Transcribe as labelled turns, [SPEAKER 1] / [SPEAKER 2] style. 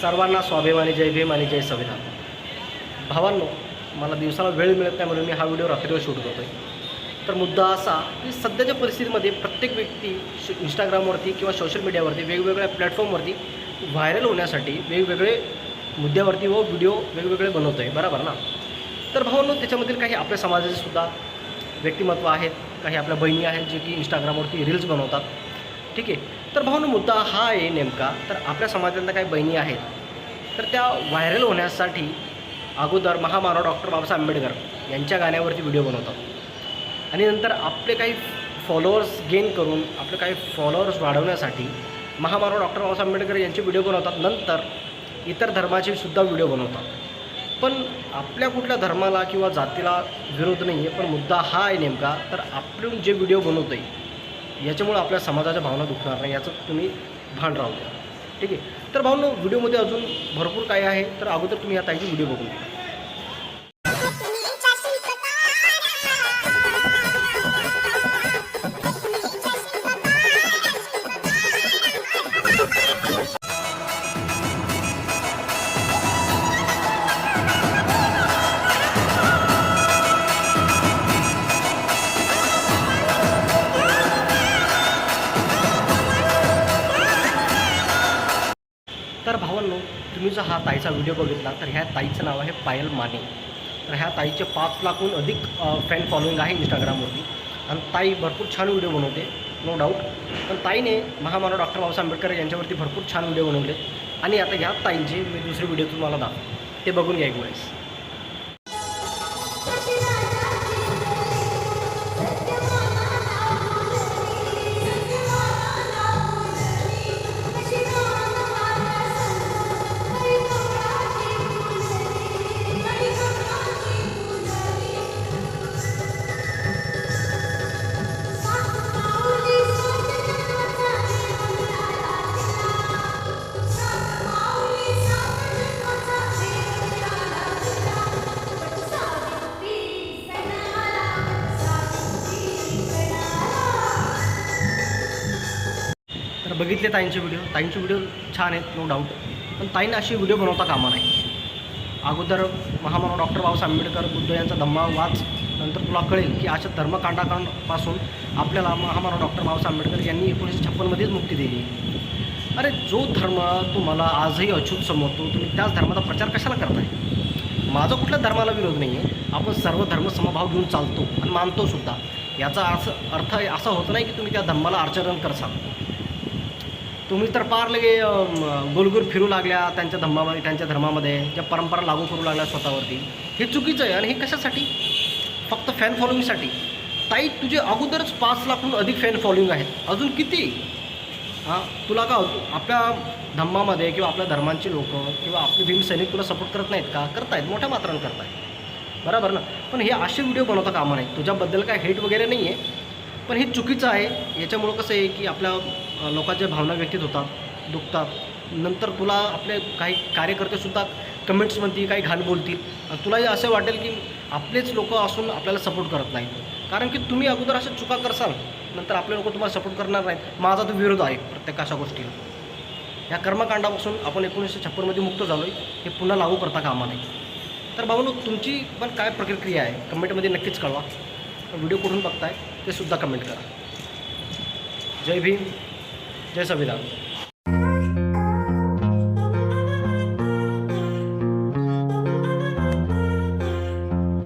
[SPEAKER 1] सर्वांना स्वाभिमानी जय भीम आणि जय संविधान. भावांनो मला दिवसाला वेळ मिळत नाही म्हणून मी हा व्हिडिओ रात्रीवर शूट करतो आहे तर मुद्दा असा की सध्याच्या परिस्थितीमध्ये प्रत्येक व्यक्ती श इंस्टाग्रामवरती किंवा सोशल मीडियावरती वेगवेगळ्या प्लॅटफॉर्मवरती व्हायरल होण्यासाठी वेगवेगळे मुद्द्यावरती व व्हिडिओ वेगवेगळे बनवतो आहे बरोबर ना? तर भावांनो त्याच्यामधील काही आपल्या समाजाचे सुद्धा व्यक्तिमत्व आहेत. काही आपल्या बहिणी आहेत जे की इंस्टाग्रामवरती रील्स बनवतात. ठीक आहे? तर भावनो मुद्दा हा आहे नेमका. तर आपल्या समाजातल्या काही बहिणी आहेत तर त्या व्हायरल होण्यासाठी अगोदर महामानव डॉक्टर बाबासाहेब आंबेडकर यांच्या गाण्यावरती व्हिडिओ बनवतात. आणि नंतर आपले काही फॉलोअर्स गेन करून आपले काही फॉलोअर्स वाढवण्यासाठी महामानव डॉक्टर बाबासाहेब आंबेडकर यांचे व्हिडिओ बनवतात. नंतर इतर धर्माचे सुद्धा व्हिडिओ बनवतात. पण आपल्या कुठल्या धर्माला किंवा जातीला विरोध नाही आहे पण मुद्दा हा आहे नेमका. तर आपण जे व्हिडिओ बनवतो आहे याच्यामुळं आपल्या समाजाच्या भावना दुखणार नाही याचं तुम्ही भान राहू द्या. ठीक आहे? तर भावनो व्हिडिओमध्ये अजून भरपूर काय आहे. तर अगोदर तुम्ही या ताईची व्हिडिओ बघून तुम्ही जर हा ताईचा व्हिडिओ बघितला तर ह्या ताईचं नाव आहे पायल माने. तर ह्या ताईचे पाच लाखहून अधिक फॅन फॉलोईंग आहे इंस्टाग्रामवरती आणि ताई भरपूर छान व्हिडिओ बनवते नो डाऊट पण ताईने महामानव डॉक्टर बाबासाहेब आंबेडकर यांच्यावरती भरपूर छान व्हिडिओ बनवले. आणि आता ह्या ताईंचे मी दुसरे व्हिडिओ तुम्हाला दाखव ते बघून घ्या एक वेळेस. तर बघितले ताईंचे व्हिडिओ ताईंचे व्हिडिओ छान आहेत नो डाऊट पण ताईंना अशी व्हिडिओ बनवता कामा नाही अगोदर महामानव डॉक्टर बाबासाहेब आंबेडकर बुद्ध यांचा धम्मा वाच नंतर तुला कळेल की अशा धर्मकांडाकांपासून आपल्याला महामानव डॉक्टर बाबासाहेब आंबेडकर यांनी एकोणीसशे छप्पनमध्येच मुक्ती दिली. अरे जो धर्म तुम्हाला आजही अछूत समजतो तुम्ही त्याच धर्माचा प्रचार कशाला करताय? माझा कुठल्या धर्माला विरोध नाही आहे आपण सर्व धर्म समभाव घेऊन चालतो आणि मानतो सुद्धा. याचा असं अर्थ असा होत नाही की तुम्ही त्या धर्माला आचरण करसाल. तुम्ही तर पार लगे अम, गोलगोल फिरू लागल्या त्यांच्या धर्मामध्ये त्यांच्या धर्मामध्ये ज्या परंपरा लागू करू लागल्या स्वतःवरती. हे चुकीचं आहे. आणि हे कशासाठी? फक्त फॅन फॉलोईंगसाठी ताई तुझे अगोदरच पाच लाखहून अधिक फॅन फॉलोईंग आहेत. अजून किती? हां तुला का आपल्या धम्मामध्ये किंवा आपल्या धर्मांची लोक किंवा आपले भीमसैनिक तुला सपोर्ट करत नाहीत का? करतायत. मोठ्या मात्रानं करतायत. बरोबर ना? पण हे असे व्हिडिओ बनवता कामा नाही तुझ्याबद्दल काय हेट वगैरे नाही आहे पण हे चुकीचं आहे. याच्यामुळं कसं आहे की आपल्या लोकांच्या भावना व्यक्तित होतात दुखतात. नंतर तुला आपले काही कार्यकर्तेसुद्धा कमेंट्समध्ये काही घाण बोलतील. तुलाही असं वाटेल की आपलेच लोक असून आपल्याला सपोर्ट करत नाहीत. कारण की तुम्ही अगोदर अशा चुका करसाल नंतर आपले लोक तुम्हाला सपोर्ट करणार नाहीत. माझा तो विरोध आहे प्रत्येक अशा गोष्टीला. या कर्मकांडापासून आपण एकोणीसशे छप्पनमध्ये मुक्त झालो आहे हे पुन्हा लागू करता कामा नाही तर भावनो तुमची पण काय प्रतिक्रिया आहे? कमेंटमध्ये नक्कीच कळवा. व्हिडिओ कुठून बघताय ते सुद्धा कमेंट करा. जय भीम. જય સંવિધાન